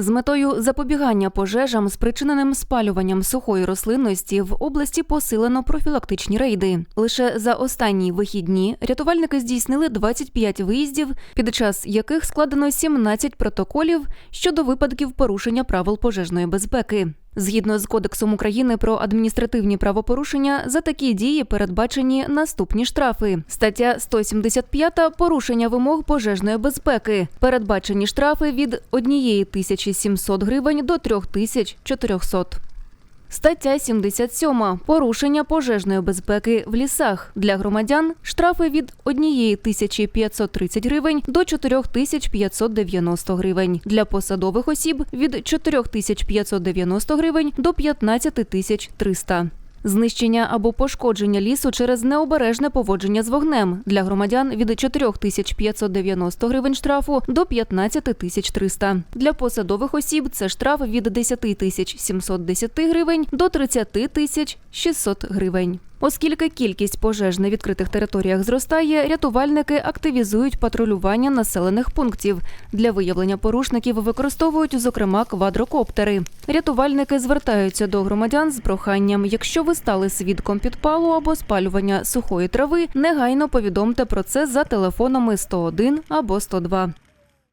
З метою запобігання пожежам, спричиненим спалюванням сухої рослинності, в області посилено профілактичні рейди. Лише за останні вихідні рятувальники здійснили 25 виїздів, під час яких складено 17 протоколів щодо випадків порушення правил пожежної безпеки. Згідно з Кодексом України про адміністративні правопорушення, за такі дії передбачені наступні штрафи. Стаття 175 – порушення вимог пожежної безпеки. Передбачені штрафи від 1700 гривень до 3400. Стаття 77. Порушення пожежної безпеки в лісах. Для громадян штрафи від 1530 гривень до 4590 гривень. Для посадових осіб від 4590 гривень до 15300. Знищення або пошкодження лісу через необережне поводження з вогнем для громадян від 4590 гривень штрафу до 15300. Для посадових осіб це штраф від 10 710 гривень до 30 600 гривень. Оскільки кількість пожеж на відкритих територіях зростає, рятувальники активізують патрулювання населених пунктів. Для виявлення порушників використовують, зокрема, квадрокоптери. Рятувальники звертаються до громадян з проханням, якщо ви стали свідком підпалу або спалювання сухої трави, негайно повідомте про це за телефонами 101 або 102.